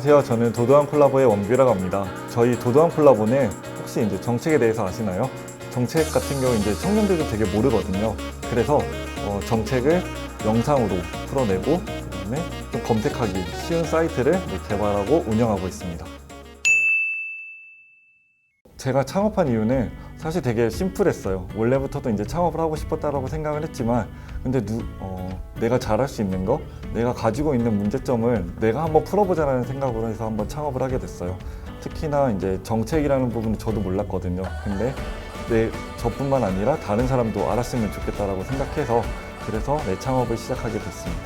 안녕하세요. 저는 도도한 콜라보의 원규라고 합니다. 저희 도도한 콜라보는 혹시 이제 정책에 대해서 아시나요? 정책 같은 경우 이제 청년들도 되게 모르거든요. 그래서 어, 정책을 영상으로 풀어내고 그다음에 좀 검색하기 쉬운 사이트를 네, 개발하고 운영하고 있습니다. 제가 창업한 이유는 사실 되게 심플했어요. 원래부터도 이제 창업을 하고 싶었다라고 생각을 했지만, 근데 누, 어, 내가 잘할 수 있는 거, 내가 가지고 있는 문제점을 내가 한번 풀어보자라는 생각으로 해서 한번 창업을 하게 됐어요. 특히나 이제 정책이라는 부분은 저도 몰랐거든요. 근데 내 저뿐만 아니라 다른 사람도 알았으면 좋겠다라고 생각해서 그래서 내 창업을 시작하게 됐습니다.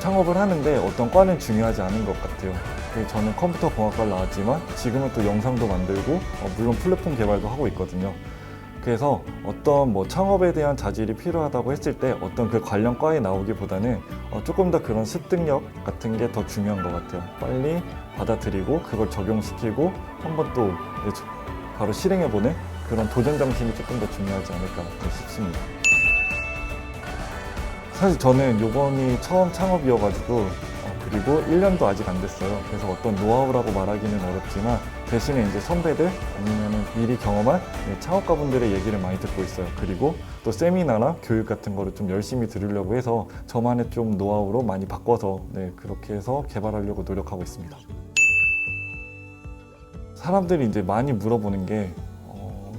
창업을 하는데 어떤 과는 중요하지 않은 것 같아요. 그 저는 컴퓨터 공학과를 나왔지만 지금은 또 영상도 만들고 어, 물론 플랫폼 개발도 하고 있거든요. 그래서 어떤 뭐 창업에 대한 자질이 필요하다고 했을 때 어떤 그 관련 과에 나오기보다는 어, 조금 더 그런 습득력 같은 게 더 중요한 것 같아요. 빨리 받아들이고 그걸 적용시키고 한번 또 바로 실행해보는 그런 도전 정신이 조금 더 중요하지 않을까 싶습니다. 사실 저는 요번이 처음 창업이어가지고 어, 그리고 1년도 아직 안 됐어요. 그래서 어떤 노하우라고 말하기는 어렵지만 대신에 이제 선배들 아니면 미리 경험한 네, 창업가분들의 얘기를 많이 듣고 있어요. 그리고 또 세미나나 교육 같은 거를 좀 열심히 들으려고 해서 저만의 좀 노하우로 많이 바꿔서 네, 그렇게 해서 개발하려고 노력하고 있습니다. 사람들이 이제 많이 물어보는 게 어,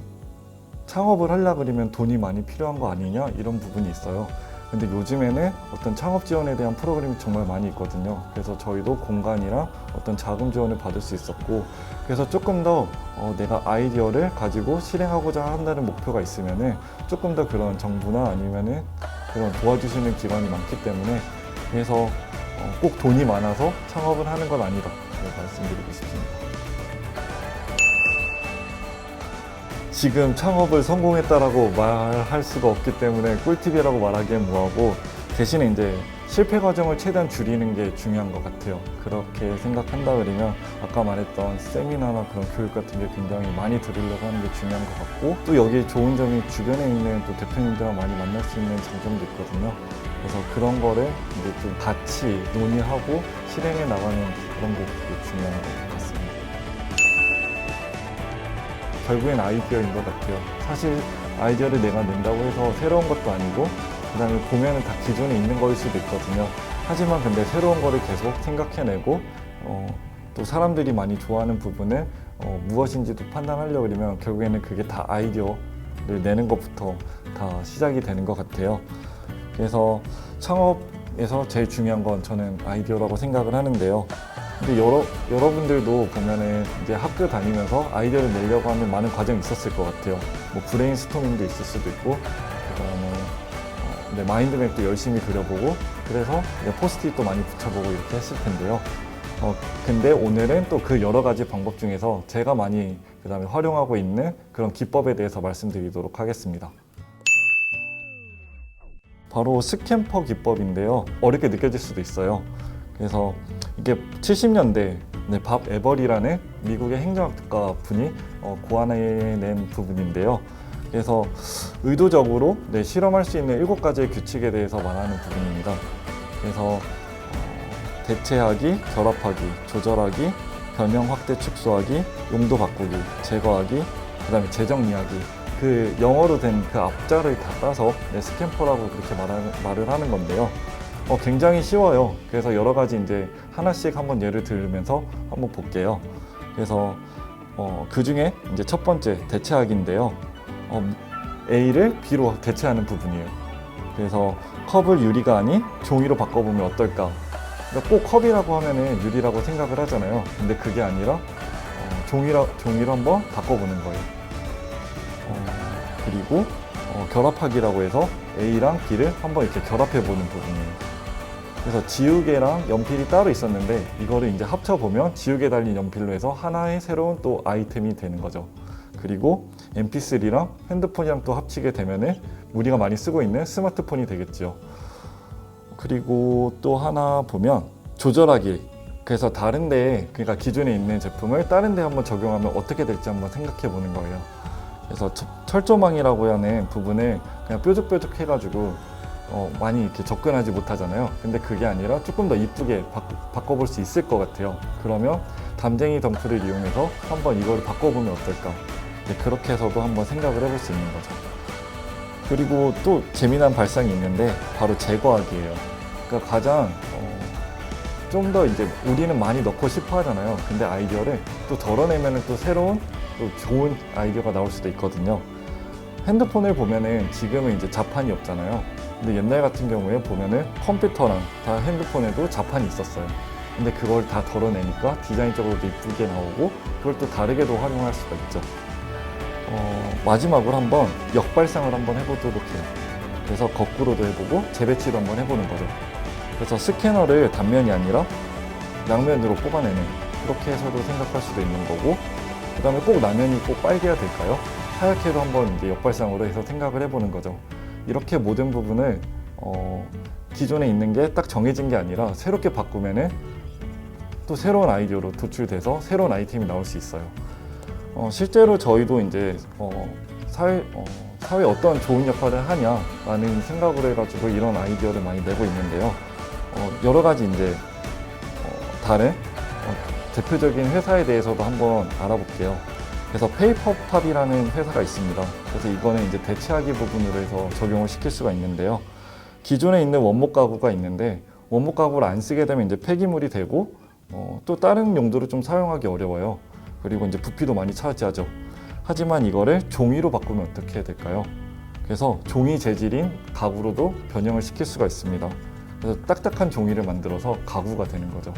창업을 하려 그러면 돈이 많이 필요한 거 아니냐 이런 부분이 있어요. 근데 요즘에는 어떤 창업 지원에 대한 프로그램이 정말 많이 있거든요. 그래서 저희도 공간이랑 어떤 자금 지원을 받을 수 있었고, 그래서 조금 더 어, 내가 아이디어를 가지고 실행하고자 한다는 목표가 있으면은 조금 더 그런 정부나 아니면은 그런 도와주시는 기관이 많기 때문에 그래서 어, 꼭 돈이 많아서 창업을 하는 건 아니다. 네, 말씀드리고 싶습니다. 지금 창업을 성공했다라고 말할 수가 없기 때문에 꿀팁이라고 말하기엔 뭐하고 대신에 이제 실패 과정을 최대한 줄이는 게 중요한 것 같아요. 그렇게 생각한다 그러면 아까 말했던 세미나나 그런 교육 같은 게 굉장히 많이 들으려고 하는 게 중요한 것 같고 또 여기 좋은 점이 주변에 있는 또 대표님들과 많이 만날 수 있는 장점도 있거든요. 그래서 그런 거를 이제 좀 같이 논의하고 실행해 나가는 그런 게 되게 중요한 것 같습니 결국엔 아이디어인 것 같아요. 사실 아이디어를 내가 낸다고 해서 새로운 것도 아니고 그 다음에 보면은 다 기존에 있는 거일 수도 있거든요. 하지만 근데 새로운 거를 계속 생각해내고 어, 또 사람들이 많이 좋아하는 부분을 어, 무엇인지도 판단하려고 그러면 결국에는 그게 다 아이디어를 내는 것부터 다 시작이 되는 것 같아요. 그래서 창업에서 제일 중요한 건 저는 아이디어라고 생각을 하는데요. 근데 여러, 여러분들도 보면은 이제 학교 다니면서 아이디어를 내려고 하는 많은 과정이 있었을 것 같아요. 뭐 브레인스토밍도 있을 수도 있고, 그 다음에 어, 네, 마인드맵도 열심히 그려보고, 그래서 이제 포스트잇도 많이 붙여보고 이렇게 했을 텐데요. 어, 근데 오늘은 또 그 여러 가지 방법 중에서 제가 많이 그 다음에 활용하고 있는 그런 기법에 대해서 말씀드리도록 하겠습니다. 바로 스캠퍼 기법인데요. 어렵게 느껴질 수도 있어요. 그래서 이게 70년대 네, 밥 에버리라는 미국의 행정학과 분이 어, 고안해낸 부분인데요. 그래서 의도적으로 네, 실험할 수 있는 일곱 가지의 규칙에 대해서 말하는 부분입니다. 그래서 어, 대체하기, 결합하기, 조절하기, 변형 확대 축소하기, 용도 바꾸기, 제거하기, 그다음에 재정리하기. 그 영어로 된 그 앞자를 다 따서 네, 스캠퍼라고 그렇게 말하는, 말을 하는 건데요. 어, 굉장히 쉬워요. 그래서 여러 가지 이제 하나씩 한번 예를 들면서 한번 볼게요. 그래서 어, 그 중에 이제 첫 번째 대체하기인데요. 어, A를 B로 대체하는 부분이에요. 그래서 컵을 유리가 아닌 종이로 바꿔보면 어떨까? 그러니까 꼭 컵이라고 하면은 유리라고 생각을 하잖아요. 근데 그게 아니라 어, 종이라, 종이로 한번 바꿔보는 거예요. 어, 그리고 어, 결합하기라고 해서 A랑 B를 한번 이렇게 결합해 보는 부분이에요. 그래서 지우개랑 연필이 따로 있었는데 이거를 이제 합쳐 보면 지우개 달린 연필로 해서 하나의 새로운 또 아이템이 되는 거죠. 그리고 MP3랑 핸드폰이랑 또 합치게 되면은 우리가 많이 쓰고 있는 스마트폰이 되겠죠. 그리고 또 하나 보면 조절하기. 그래서 다른데 그러니까 기존에 있는 제품을 다른데 한번 적용하면 어떻게 될지 한번 생각해 보는 거예요. 그래서 철- 철조망이라고 하는 부분을 그냥 뾰족뾰족 해가지고 어, 많이 이렇게 접근하지 못하잖아요. 근데 그게 아니라 조금 더 이쁘게 바, 꿔볼 수 있을 것 같아요. 그러면 담쟁이 덤프를 이용해서 한번 이걸 바꿔보면 어떨까? 네, 그렇게 해서도 한번 생각을 해볼 수 있는 거죠. 그리고 또 재미난 발상이 있는데 바로 제거하기예요. 그러니까 가장 좀더 이제 우리는 많이 넣고 싶어 하잖아요. 근데 아이디어를 또 덜어내면 또 새로운 또 좋은 아이디어가 나올 수도 있거든요. 핸드폰을 보면은 지금은 이제 자판이 없잖아요. 근데 옛날 같은 경우에 보면은 컴퓨터랑 다 핸드폰에도 자판이 있었어요. 근데 그걸 다 덜어내니까 디자인적으로도 이쁘게 나오고 그걸 또 다르게도 활용할 수가 있죠. 어, 마지막으로 한번 역발상을 한번 해보도록 해요. 그래서 거꾸로도 해보고 재배치도 한번 해보는 거죠. 그래서 스캐너를 단면이 아니라 양면으로 뽑아내는 그렇게 해서도 생각할 수도 있는 거고 그 다음에 꼭 라면이 꼭 빨개야 될까요? 하얗게도 한번 이제 역발상으로 해서 생각을 해보는 거죠. 이렇게 모든 부분을 어, 기존에 있는 게 딱 정해진 게 아니라 새롭게 바꾸면은 또 새로운 아이디어로 도출돼서 새로운 아이템이 나올 수 있어요. 어, 실제로 저희도 이제 어, 사회 어, 사회 어떤 좋은 역할을 하냐라는 생각을 해가지고 이런 아이디어를 많이 내고 있는데요. 어, 여러 가지 이제 어, 다른 어, 대표적인 회사에 대해서도 한번 알아볼게요. 그래서 페이퍼팝이라는 회사가 있습니다. 그래서 이거는 이제 대체하기 부분으로 해서 적용을 시킬 수가 있는데요. 기존에 있는 원목 가구가 있는데 원목 가구를 안 쓰게 되면 이제 폐기물이 되고 어, 또 다른 용도로 좀 사용하기 어려워요. 그리고 이제 부피도 많이 차지하죠. 하지만 이거를 종이로 바꾸면 어떻게 해야 될까요? 그래서 종이 재질인 가구로도 변형을 시킬 수가 있습니다. 그래서 딱딱한 종이를 만들어서 가구가 되는 거죠.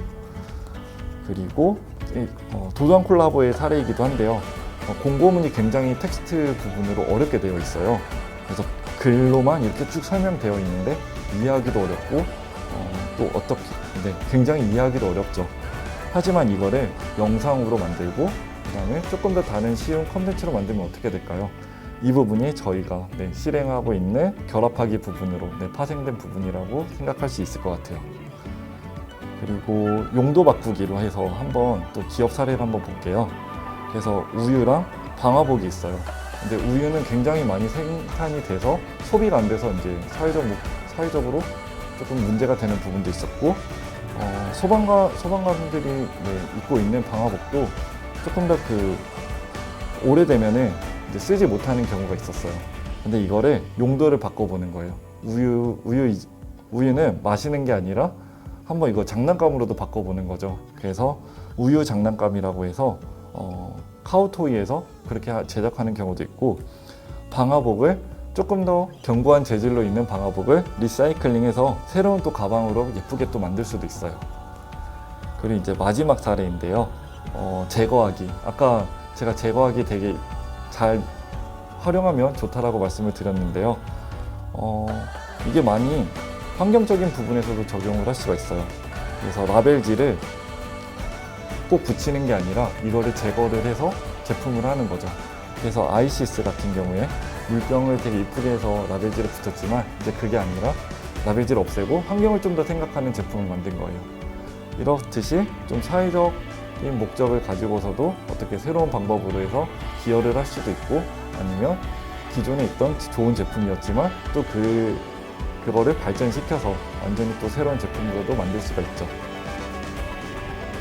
그리고 이, 어, 도전 콜라보의 사례이기도 한데요. 어, 공고문이 굉장히 텍스트 부분으로 어렵게 되어 있어요. 그래서 글로만 이렇게 쭉 설명되어 있는데 이해하기도 어렵고 어, 또 어떻게 네, 굉장히 이해하기도 어렵죠. 하지만 이거를 영상으로 만들고 그다음에 조금 더 다른 쉬운 컨텐츠로 만들면 어떻게 될까요? 이 부분이 저희가 네, 실행하고 있는 결합하기 부분으로 네, 파생된 부분이라고 생각할 수 있을 것 같아요. 그리고 용도 바꾸기로 해서 한번 또 기업 사례를 한번 볼게요. 그래서 우유랑 방화복이 있어요. 근데 우유는 굉장히 많이 생산이 돼서 소비가 안 돼서 이제 사회적 사회적으로 조금 문제가 되는 부분도 있었고 어, 소방관 소방관들이 네, 입고 있는 방화복도 조금 더 그 오래되면은 이제 쓰지 못하는 경우가 있었어요. 근데 이거를 용도를 바꿔보는 거예요. 우유 우유 이- 우유는 마시는 게 아니라 한번 이거 장난감으로도 바꿔보는 거죠. 그래서 우유 장난감이라고 해서 어, 카우토이에서 그렇게 하- 제작하는 경우도 있고 방화복을 조금 더 견고한 재질로 있는 방화복을 리사이클링해서 새로운 또 가방으로 예쁘게 또 만들 수도 있어요. 그리고 이제 마지막 사례인데요. 어, 제거하기. 아까 제가 제거하기 되게 잘 활용하면 좋다라고 말씀을 드렸는데요. 어, 이게 많이 환경적인 부분에서도 적용을 할 수가 있어요. 그래서 라벨지를 꼭 붙이는 게 아니라 이거를 제거를 해서 제품을 하는 거죠. 그래서 아이시스 같은 경우에 물병을 되게 이쁘게 해서 라벨지를 붙였지만 이제 그게 아니라 라벨지를 없애고 환경을 좀 더 생각하는 제품을 만든 거예요. 이렇듯이 좀 사회적인 목적을 가지고서도 어떻게 새로운 방법으로 해서 기여를 할 수도 있고 아니면 기존에 있던 좋은 제품이었지만 또 그 그거를 발전시켜서 완전히 또 새로운 제품으로도 만들 수가 있죠.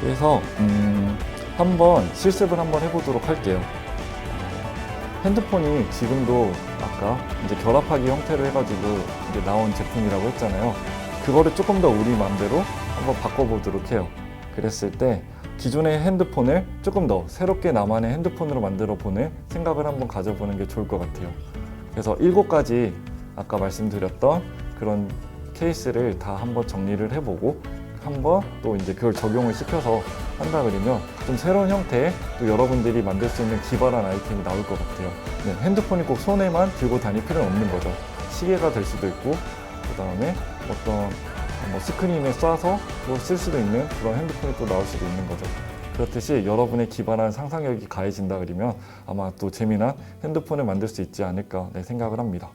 그래서 음, 한번 실습을 한번 해보도록 할게요. 어, 핸드폰이 지금도 아까 이제 결합하기 형태로 해가지고 이제 나온 제품이라고 했잖아요. 그거를 조금 더 우리 마음대로 한번 바꿔보도록 해요. 그랬을 때 기존의 핸드폰을 조금 더 새롭게 나만의 핸드폰으로 만들어 보는 생각을 한번 가져보는 게 좋을 것 같아요. 그래서 일곱 가지 아까 말씀드렸던 그런 케이스를 다 한번 정리를 해보고 한번 또 이제 그걸 적용을 시켜서 한다 그러면 좀 새로운 형태의 또 여러분들이 만들 수 있는 기발한 아이템이 나올 것 같아요. 네, 핸드폰이 꼭 손에만 들고 다닐 필요는 없는 거죠. 시계가 될 수도 있고 그 다음에 어떤 뭐 스크린에 쏴서 뭐쓸 수도 있는 그런 핸드폰이 또 나올 수도 있는 거죠. 그렇듯이 여러분의 기발한 상상력이 가해진다 그러면 아마 또 재미난 핸드폰을 만들 수 있지 않을까 네, 생각을 합니다.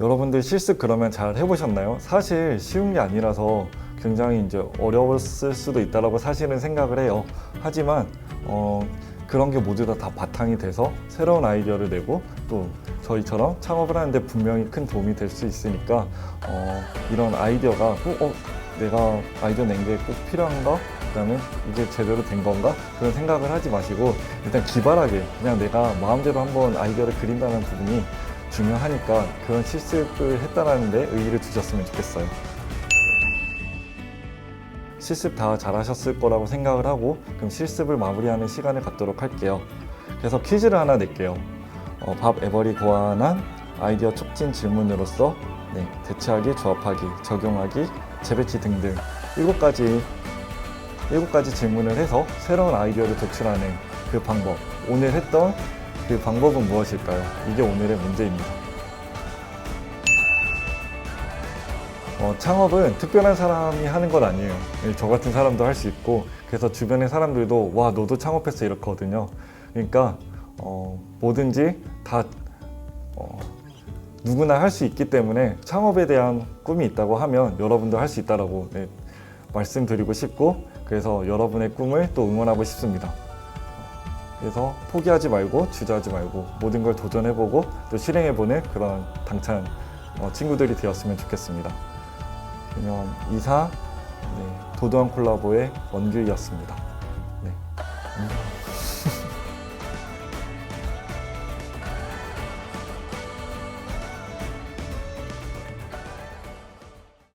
여러분들 실습 그러면 잘 해보셨나요? 사실 쉬운 게 아니라서 굉장히 이제 어려웠을 수도 있다라고 사실은 생각을 해요. 하지만 어, 그런 게 모두 다, 다 바탕이 돼서 새로운 아이디어를 내고 또 저희처럼 창업을 하는데 분명히 큰 도움이 될 수 있으니까 어, 이런 아이디어가 꼭 어, 내가 아이디어 낸 게 꼭 필요한가? 그다음에 이게 제대로 된 건가? 그런 생각을 하지 마시고 일단 기발하게 그냥 내가 마음대로 한번 아이디어를 그린다는 부분이 중요하니까 그런 실습을 했다라는 데 의의를 두셨으면 좋겠어요. 실습 다 잘하셨을 거라고 생각을 하고 그럼 실습을 마무리하는 시간을 갖도록 할게요. 그래서 퀴즈를 하나 낼게요. 어, 밥 에버리 고안한 아이디어 촉진 질문으로서 네, 대체하기, 조합하기, 적용하기, 재배치 등등 일곱 가지 일곱 가지 질문을 해서 새로운 아이디어를 도출하는 그 방법. 오늘 했던 그 방법은 무엇일까요? 이게 오늘의 문제입니다. 어, 창업은 특별한 사람이 하는 건 아니에요. 예, 저 같은 사람도 할 수 있고, 그래서 주변의 사람들도 와 너도 창업했어 이렇거든요. 그러니까 어, 뭐든지 다 어, 누구나 할 수 있기 때문에 창업에 대한 꿈이 있다고 하면 여러분도 할 수 있다라고 네, 말씀드리고 싶고, 그래서 여러분의 꿈을 또 응원하고 싶습니다. 그래서 포기하지 말고 주저하지 말고 모든 걸 도전해보고 또 실행해보는 그런 당찬 어, 친구들이 되었으면 좋겠습니다. 그러면 이사 네, 도도한 콜라보의 원규이었습니다.